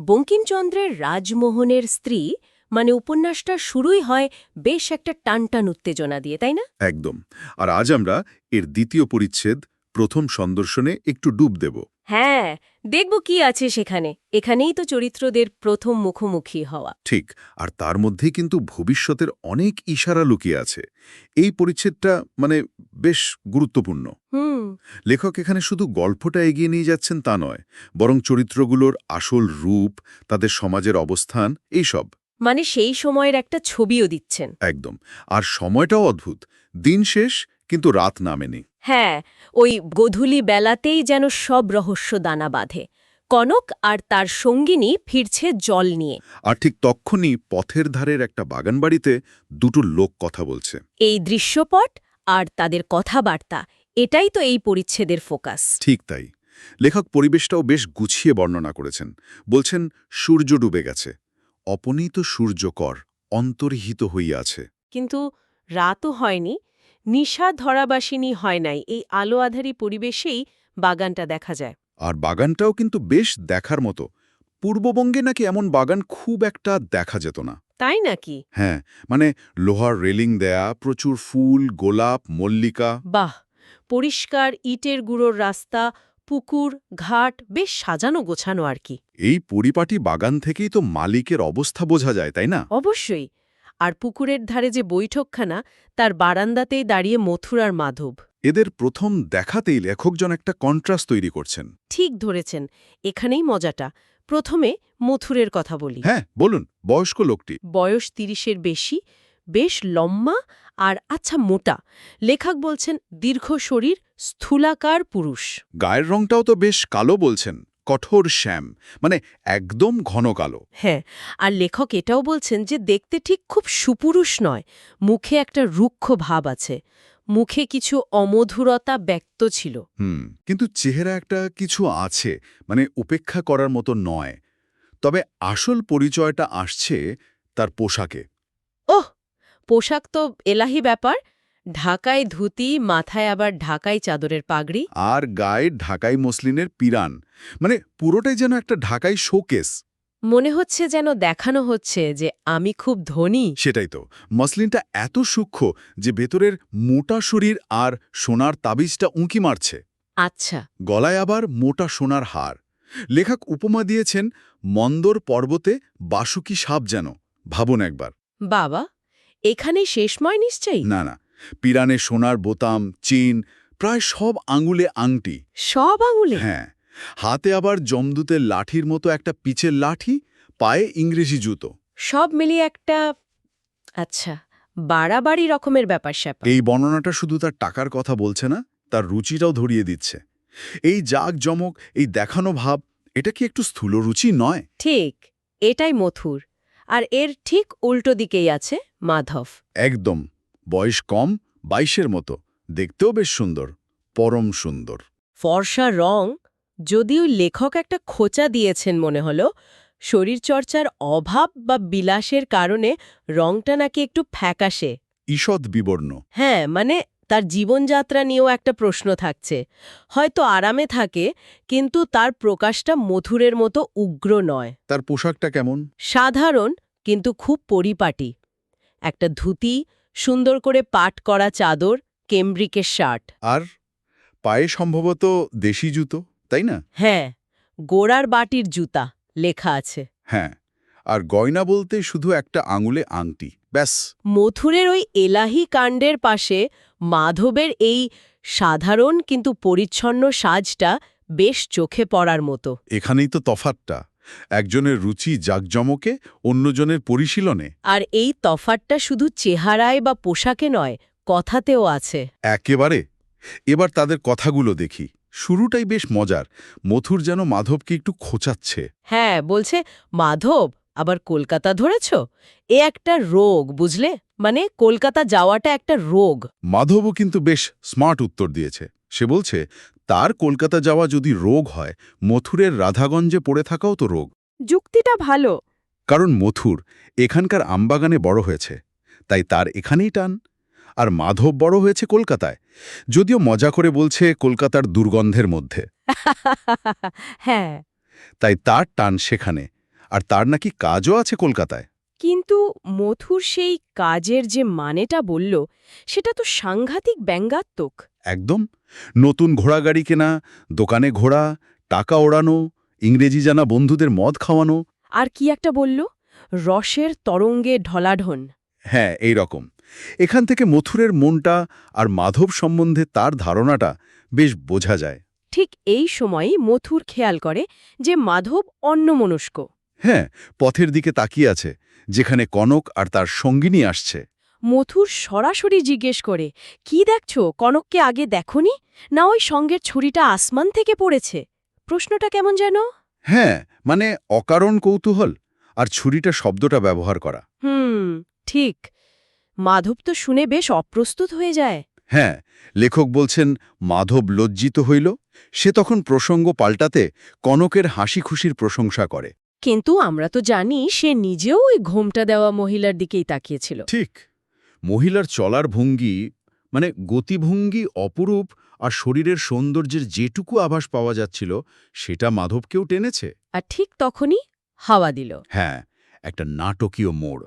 বঙ্কিমচন্দ্রের রাজমোহনের স্ত্রী মানে উপন্যাসটা শুরুই হয় বেশ একটা টানটান উত্তেজনা দিয়ে, তাই না? একদম। আর আজ আমরা এর দ্বিতীয় পরিচ্ছেদ প্রথম সন্দর্শনে একটু ডুব দেব। হ্যাঁ দেখব কি আছে সেখানে। এখানেই তো চরিত্রদের প্রথম মুখোমুখি হওয়া। ঠিক আর তার মধ্যেই কিন্তু ভবিষ্যতের অনেক ইশারা লুকিয়ে আছে। এই পরিচ্ছেদটা মানে বেশ গুরুত্বপূর্ণ। হুম। লেখক এখানে শুধু গল্পটা এগিয়ে নিয়ে যাচ্ছেন তা নয় বরং চরিত্রগুলোর আসল রূপ তাদের সমাজের অবস্থান এইসব মানে সেই সময়ের একটা ছবিও দিচ্ছেন। একদম। আর সময়টাও অদ্ভুত। দিন শেষ কিন্তু রাত নামেনি। হ্যাঁ ওই গধূলি বেলাতেই যেন সব রহস্য দানা বাঁধে। কনক আর তার সঙ্গিনী ফিরছে জল নিয়ে। আর ঠিক তক্ষুনি পথের ধারের একটা বাগানবাড়িতে দুটো লোক কথা বলছে। এই দৃশ্যপট আর তাদের কথাবার্তা এটাই তো এই পরিচ্ছেদের ফোকাস। ঠিক তাই। লেখক পরিবেশটাও বেশ গুছিয়ে বর্ণনা করেছেন। বলছেন সূর্য ডুবে গেছে। অপনীত সূর্যকর অন্তর্হিত হইয়াছে কিন্তু রাতও হয়নি নিশা ধরাবাসিনী হয় নাই এই আলো আধারী পরিবেশেই বাগানটা দেখা যায়। আর বাগানটাও কিন্তু বেশ দেখার মতো। পূর্ববঙ্গে নাকি এমন বাগান খুব একটা দেখা যেত না। তাই নাকি? হ্যাঁ মানে লোহার রেলিং দেয়া প্রচুর ফুল গোলাপ মল্লিকা। বাহ! পরিষ্কার ইটের গুঁড়োর রাস্তা পুকুর ঘাট বেশ সাজানো গোছানো আর কি। এই পরিপাটি বাগান থেকেই তো মালিকের অবস্থা বোঝা যায় তাই না? অবশ্যই। আর পুকুরের ধারে যে বৈঠকখানা তার বারান্দাতেই দাঁড়িয়ে মথুর আর মাধব। এদের প্রথম দেখাতেই লেখকজন একটা কন্ট্রাস্ট তৈরি করছেন। ঠিক ধরেছেন এখানেই মজাটা। প্রথমে মথুরের কথা বলি। হ্যাঁ বলুন বয়স্ক লোকটি। বয়স তিরিশের বেশি বেশ লম্বা আর আচ্ছা মোটা। লেখক বলছেন দীর্ঘ শরীর স্থূলাকার পুরুষ। গায়ের রংটাও তো বেশ কালো বলছেন। কঠোর শ্যাম মানে একদম ঘন কালো। হ্যাঁ আর লেখক এটাও বলছেন যে দেখতে ঠিক খুব সুপুরুষ নয় মুখে একটা রুক্ষ ভাব আছে মুখে কিছু অমধুরতা ব্যক্ত ছিল। হুম কিন্তু চেহারা একটা কিছু আছে মানে উপেক্ষা করার মতো নয় তবে আসল পরিচয়টা আসছে তার পোশাকে। ওহ পোশাক তো এলাহি ব্যাপার ঢাকায় ধুতি মাথায় আবার ঢাকাই চাদরের পাগড়ি। আর গায়ে ঢাকাই মসলিনের পিরান। মানে পুরোটাই যেন একটা ঢাকাই শোকেস। মনে হচ্ছে যেন দেখানো হচ্ছে যে আমি খুব ধনী। সেটাই তো। মসলিনটা এত সূক্ষ্ম যে ভেতরের মোটা শরীর আর সোনার তাবিজটা উঁকি মারছে। আচ্ছা। গলায় আবার মোটা সোনার হার। লেখক উপমা দিয়েছেন মন্দর পর্বতে বাসুকি সাপ যেন। ভাবুন একবার। বাবা এখানেই শেষময় নিশ্চয়ই? না না। পিরানে সোনার বোতাম চেন প্রায় সব আঙুলে আংটি। সব আঙুলে? হ্যাঁ হাতে আবার জমদুতের লাঠির মতো একটা পিচের লাঠি পায়ে ইংরেজি জুতো। সব মিলিয়ে একটা আচ্ছা বাড়াবাড়ি রকমের ব্যাপার স্যাপার। এই বর্ণনাটা শুধু তার টাকার কথা বলছে না তার রুচিটাও ধরিয়ে দিচ্ছে। এই জাগ জমক এই দেখানো ভাব এটা কি একটু স্থূল রুচি নয়? ঠিক এটাই মথুর আর এর ঠিক উল্টো দিকেই আছে মাধব। একদম। বয়স কম বাইশের মতো। দেখতেও বেশ সুন্দর পরম সুন্দর। ফর্সা রং যদিও লেখক একটা খোঁচা দিয়েছেন মনে হলো শরীরচর্চার অভাব বা বিলাসের কারণে রংটা নাকি একটু ফ্যাকাশে। ঈষৎ বিবর্ণ। হ্যাঁ মানে তার জীবনযাত্রা নিয়েও একটা প্রশ্ন থাকছে। হয়তো আরামে থাকে কিন্তু তার প্রকাশটা মধুরের মতো উগ্র নয়। তার পোশাকটা কেমন? সাধারণ কিন্তু খুব পরিপাটি। একটা ধুতি সুন্দর করে পাট করা চাদর কেমব্রিকের শার্ট। আর পায়ে সম্ভবত দেশি জুতো তাই না? হ্যাঁ গোড়ার বাটির জুতা লেখা আছে। হ্যাঁ আর গয়না বলতে শুধু একটা আঙুলে আংটি ব্যাস। মথুরের ওই এলাহি কাণ্ডের পাশে মাধবের এই সাধারণ কিন্তু পরিচ্ছন্ন সাজটা বেশ চোখে পড়ার মতো। এখানেই তো তফাতটা একজনের রুচি জাকজমকে অন্যজনের পরিশীলনে। আর এই তফাতটা শুধু চেহারায় বা পোশাকে নয় কথাতেও আছে। একেবারে। এবার তাদের কথাগুলো দেখি। শুরুটাই বেশ মজার। মথুর যেন মাধবকে একটু খোঁচাচ্ছে। হ্যাঁ বলছে মাধব আবার কলকাতা ধরেছ? এ একটা রোগ বুঝলে? মানে কলকাতা যাওয়াটা একটা রোগ। মাধবও কিন্তু বেশ স্মার্ট উত্তর দিয়েছে। সে বলছে তার কলকাতা যাওয়া যদি রোগ হয় মথুরের রাধাগঞ্জে পড়ে থাকাও তো রোগ। যুক্তিটা ভালো। কারণ মথুর এখানকার আমবাগানে বড় হয়েছে তাই তার এখানেই টান। আর মাধব বড় হয়েছে কলকাতায় যদিও মজা করে বলছে কলকাতার দুর্গন্ধের মধ্যে। হ্যাঁ। তাই তার টান সেখানে আর তার নাকি কাজও আছে কলকাতায়। কিন্তু মথুর সেই কাজের যে মানেটা বলল সেটা তো সাংঘাতিক ব্যঙ্গাত্মক। একদম। নতুন ঘোড়াগাড়ি কেনা দোকানে ঘোড়া টাকা ওড়ানো ইংরেজি জানা বন্ধুদের মদ খাওয়ানো। আর কি একটা বলল? রসের তরঙ্গে ঢলাঢন হ্যাঁ এই রকম। এখান থেকে মথুরের মনটা আর মাধব সম্বন্ধে তার ধারণাটা বেশ বোঝা যায়। ঠিক এই সময়ই মথুর খেয়াল করে যে মাধব অন্যমনস্ক। হ্যাঁ পথের দিকে তাকিয়ে আছে যেখানে কনক আর তার সঙ্গিনী আসছে। মথুর সরাসরি জিজ্ঞেস করে কি দেখছ? কনককে আগে দেখনি? না ওই সঙ্গের ছুরিটা আসমান থেকে পড়েছে? প্রশ্নটা কেমন যেন? হ্যাঁ মানে অকারণ কৌতূহল আর ছুরিটা শব্দটা ব্যবহার করা। হুম ঠিক। মাধব তো শুনে বেশ অপ্রস্তুত হয়ে যায়। হ্যাঁ লেখক বলছেন মাধব লজ্জিত হইল। সে তখন প্রসঙ্গ পাল্টাতে কনকের হাসি খুশির প্রশংসা করে। কিন্তু আমরা তো জানি সে নিজেও ওই ঘোমটা দেওয়া মহিলার দিকেই তাকিয়েছিল। ঠিক। মহিলার চলার ভঙ্গি মানে গতিভঙ্গি অপরূপ আর শরীরের সৌন্দর্যের যেটুকু আভাস পাওয়া যাচ্ছিল সেটা মাধবকেও টেনেছে। আর ঠিক তখনই হাওয়া দিল। হ্যাঁ একটা নাটকীয় মোড়।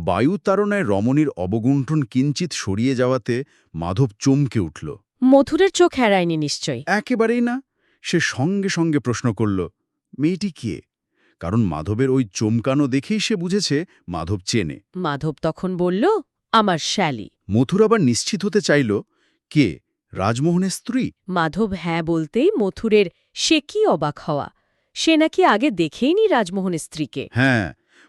বায়ুতারণায় রমণীর অবগুণ্ঠন কিঞ্চিত সরিয়ে যাওয়াতে মাধব চমকে উঠল। মথুরের চোখ এড়ায়নি নিশ্চয় একেবারেই না। সে সঙ্গে সঙ্গে প্রশ্ন করল মেয়েটি কে? কারণ মাধবের ওই চমকানো দেখেই সে বুঝেছে মাধব চেনে। মাধব তখন বলল আমার শ্যালি। মথুর আবার নিশ্চিত হতে চাইল কে? রাজমোহনের স্ত্রী? মাধব হ্যাঁ বলতেই মথুরের সে কি অবাক হওয়া? সে নাকি আগে দেখেইনি রাজমোহনের স্ত্রীকে। হ্যাঁ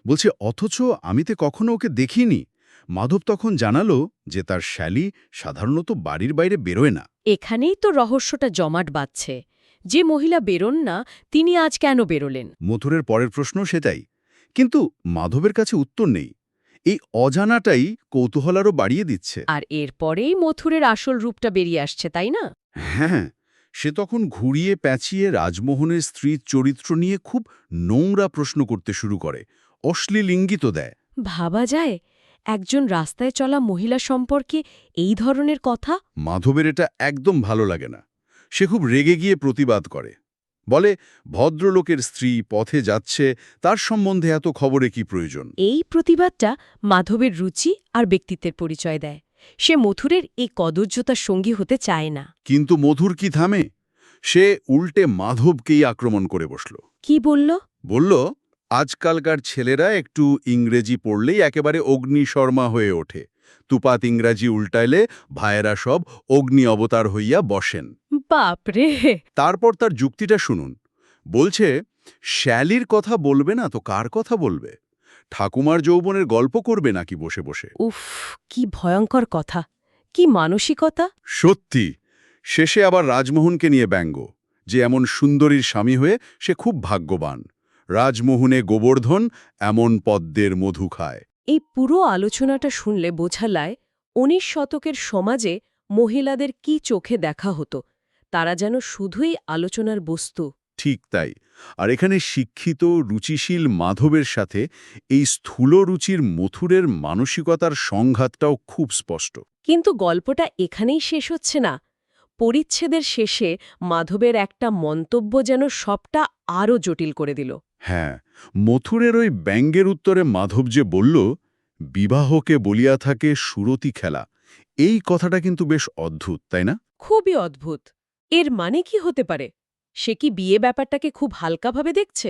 বলছে অথচ আমি তো কখনো ওকে দেখিনি। মাধব তখন জানালো যে তার শ্যালি সাধারণত বাড়ির বাইরে বেরোয় না। এখানেই তো রহস্যটা জমাট বাঁধছে। যে মহিলা বেরোন না তিনি আজ কেন বেরোলেন? মথুরের পরের প্রশ্ন সেটাই। কিন্তু মাধবের কাছে উত্তর নেই। এই অজানাটাই কৌতূহল আরও বাড়িয়ে দিচ্ছে। আর এরপরেই মথুরের আসল রূপটা বেরিয়ে আসছে তাই না? হ্যাঁ সে তখন ঘুরিয়ে প্যাঁচিয়ে রাজমোহনের স্ত্রীর চরিত্র নিয়ে খুব নোংরা প্রশ্ন করতে শুরু করে অশ্লীল ইঙ্গিত দেয়। ভাবা যায় একজন রাস্তায় চলা মহিলা সম্পর্কে এই ধরনের কথা? মাধবের এটা একদম ভালো লাগে না। সে খুব রেগে গিয়ে প্রতিবাদ করে। বলে ভদ্রলোকের স্ত্রী পথে যাচ্ছে তার সম্বন্ধে এত খবরে কি প্রয়োজন? এই প্রতিবাদটা মাধবের রুচি আর ব্যক্তিত্বের পরিচয় দেয়। সে মথুরের এই কদর্যতার সঙ্গী হতে চায় না। কিন্তু মধুর কি থামে? সে উল্টে মাধবকেই আক্রমণ করে বসল। কি বলল? বলল আজকালকার ছেলেরা একটু ইংরেজি পড়লেই একেবারে অগ্নিশর্মা হয়ে ওঠে। তুপাত ইংরাজি উল্টাইলে ভাইয়েরা সব অগ্নি অবতার হইয়া বসেন। বাপরে! তারপর তার যুক্তিটা শুনুন। বলছে শ্যালির কথা বলবে না তো কার কথা বলবে? ঠাকুমার যৌবনের গল্প করবে নাকি বসে বসে? উফ কি ভয়ঙ্কর কথা। কি মানসিকতা? সত্যি শেষে আবার রাজমোহনকে নিয়ে ব্যঙ্গ। যে এমন সুন্দরীর স্বামী হয়ে সে খুব ভাগ্যবান। রাজমোহনে গোবর্ধন এমন পদ্মের মধু খায়। এই পুরো আলোচনাটা শুনলে বোঝালায় উনিশ শতকের সমাজে মহিলাদের কি চোখে দেখা হতো তারা যেন শুধুই আলোচনার বস্তু। ঠিক তাই। আর এখানে শিক্ষিত রুচিশীল মাধবের সাথে এই স্থূল রুচির মথুরের মানসিকতার সংঘাতটাও খুব স্পষ্ট। কিন্তু গল্পটা এখানেই শেষ হচ্ছে না। পরিচ্ছেদের শেষে মাধবের একটা মন্তব্য যেন সবটা আরও জটিল করে দিল। হ্যাঁ মথুরের ওই ব্যঙ্গের উত্তরে মাধব যে বলল বিবাহকে বলিয়া থাকে সুরতি খেলা। এই কথাটা কিন্তু বেশ অদ্ভুত তাই না? খুবই অদ্ভুত। এর মানে কি হতে পারে? সে কি বিয়ে ব্যাপারটাকে খুব হালকাভাবে দেখছে?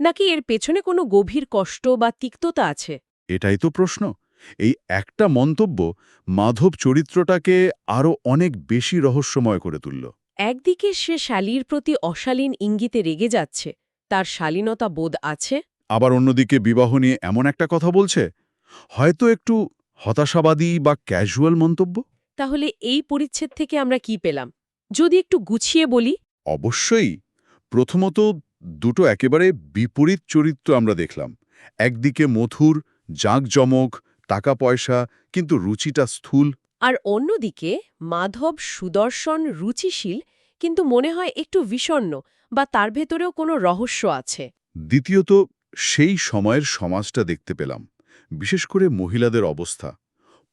নাকি এর পেছনে কোনো গভীর কষ্ট বা তিক্ততা আছে? এটাই তো প্রশ্ন। এই একটা মন্তব্য মাধব চরিত্রটাকে আরও অনেক বেশি রহস্যময় করে তুলল। একদিকে সে শালীর প্রতি অশালীন ইঙ্গিতে রেগে যাচ্ছে তার শালীনতা বোধ আছে? আবার অন্যদিকে বিবাহ নিয়ে এমন একটা কথা বলছে? হয়তো একটু হতাশাবাদী বা ক্যাজুয়াল মন্তব্য? তাহলে এই পরিচ্ছেদ থেকে আমরা কি পেলাম? যদি একটু গুছিয়ে বলি। অবশ্যই। প্রথমত দুটো একেবারে বিপরীত চরিত্র আমরা দেখলাম। একদিকে মথুর জাঁকজমক টাকা পয়সা কিন্তু রুচিটা স্থূল। আর অন্যদিকে মাধব সুদর্শন রুচিশীল কিন্তু মনে হয় একটু বিষণ্ণ। বা তার ভেতরেও কোনো রহস্য আছে? দ্বিতীয়ত সেই সময়ের সমাজটা দেখতে পেলাম বিশেষ করে মহিলাদের অবস্থা।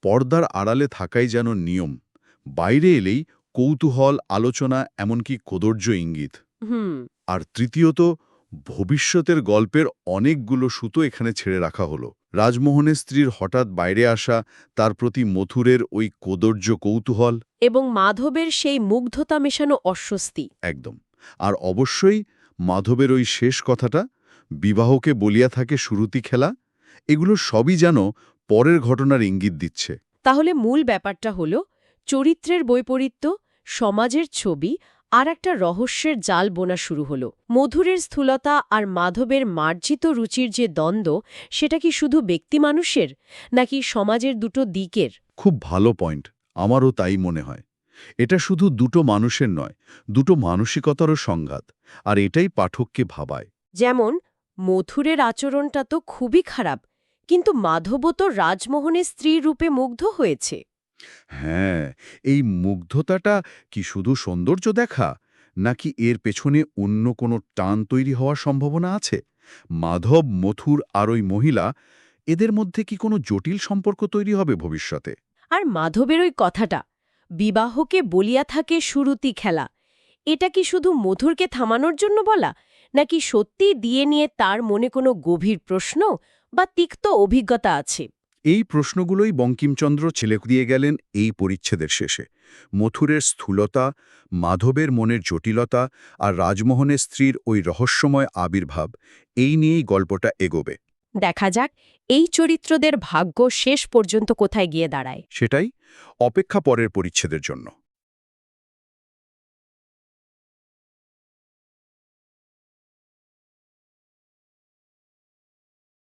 পর্দার আড়ালে থাকাই যেন নিয়ম বাইরে এলেই কৌতূহল আলোচনা এমনকি কদর্য ইঙ্গিত। আর তৃতীয়ত ভবিষ্যতের গল্পের অনেকগুলো সুতো এখানে ছেড়ে রাখা হলো। রাজমোহনের স্ত্রীর হঠাৎ বাইরে আসা তার প্রতি মথুরের ওই কোদর্য কৌতূহল। এবং মাধবের সেই মুগ্ধতা মেশানো অস্বস্তি। একদম। আর অবশ্যই মাধবের ওই শেষ কথাটা বিবাহকে বলিয়া থাকে শুরুতি খেলা এগুলো সবই যেন পরের ঘটনার ইঙ্গিত দিচ্ছে। তাহলে মূল ব্যাপারটা হল চরিত্রের বৈপরীত্য সমাজের ছবি আর একটা রহস্যের জাল বোনা শুরু হলো। মধুরের স্থূলতা আর মাধবের মার্জিত রুচির যে দ্বন্দ্ব সেটা কি শুধু ব্যক্তি মানুষের নাকি সমাজের দুটো দিকের? খুব ভালো পয়েন্ট আমারও তাই মনে হয়। এটা শুধু দুটো মানুষের নয় দুটো মানসিকতারও সংঘাত আর এটাই পাঠককে ভাবায়। যেমন মথুরের আচরণটা তো খুবই খারাপ কিন্তু মাধবও তো রাজমোহনের স্ত্রী রূপে মুগ্ধ হয়েছে। হ্যাঁ এই মুগ্ধতাটা কি শুধু সৌন্দর্য দেখা নাকি এর পেছনে অন্য কোনো টান তৈরি হওয়ার সম্ভাবনা আছে? মাধব মথুর আর ওই মহিলা এদের মধ্যে কি কোনো জটিল সম্পর্ক তৈরি হবে ভবিষ্যতে? আর মাধবের ওই কথাটা বিবাহকে বলিয়া থাকে শুরুতি খেলা। এটা কি শুধু মধুরকে থামানোর জন্য বলা নাকি সত্যি দিয়ে নিয়ে তার মনে কোনো গভীর প্রশ্ন বা তিক্ত অভিজ্ঞতা আছে? এই প্রশ্নগুলোই বঙ্কিমচন্দ্র ছেলে দিয়ে গেলেন এই পরিচ্ছেদের শেষে। মথুরের স্থূলতা মাধবের মনের জটিলতা আর রাজমোহনের স্ত্রীর ওই রহস্যময় আবির্ভাব এই নিয়েই গল্পটা এগোবে। দেখা যাক এই চরিত্রদের ভাগ্য শেষ পর্যন্ত কোথায় গিয়ে দাঁড়ায়? সেটাই অপেক্ষা পরের পরিচ্ছেদের জন্য।